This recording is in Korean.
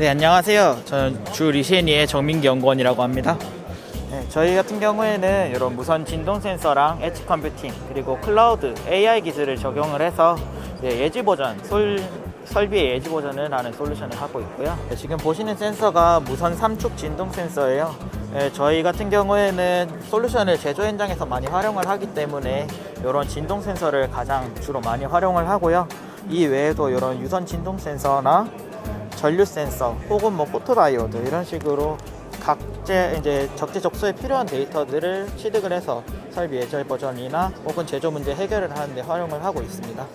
네 안녕하세요. 저는 주 리시애니의 정민기 연구원이라고 합니다. 네, 저희 같은 경우에는 이런 무선 진동 센서랑 엣지 컴퓨팅 그리고 클라우드 AI 기술을 적용을 해서 예지 보전 솔 설비의 예지 보전을 하는 솔루션을 하고 있고요. 네, 지금 보시는 센서가 무선 삼축 진동 센서예요. 네, 저희 같은 경우에는 솔루션을 제조 현장에서 많이 활용을 하기 때문에 이런 진동 센서를 가장 주로 많이 활용을 하고요. 이 외에도 이런 유선 진동 센서나 전류 센서 혹은 뭐 포토다이오드 이런 식으로 각제 이제 적재적소에 필요한 데이터들을 취득을 해서 설비 예절 버전이나 혹은 제조 문제 해결을 하는데 활용을 하고 있습니다.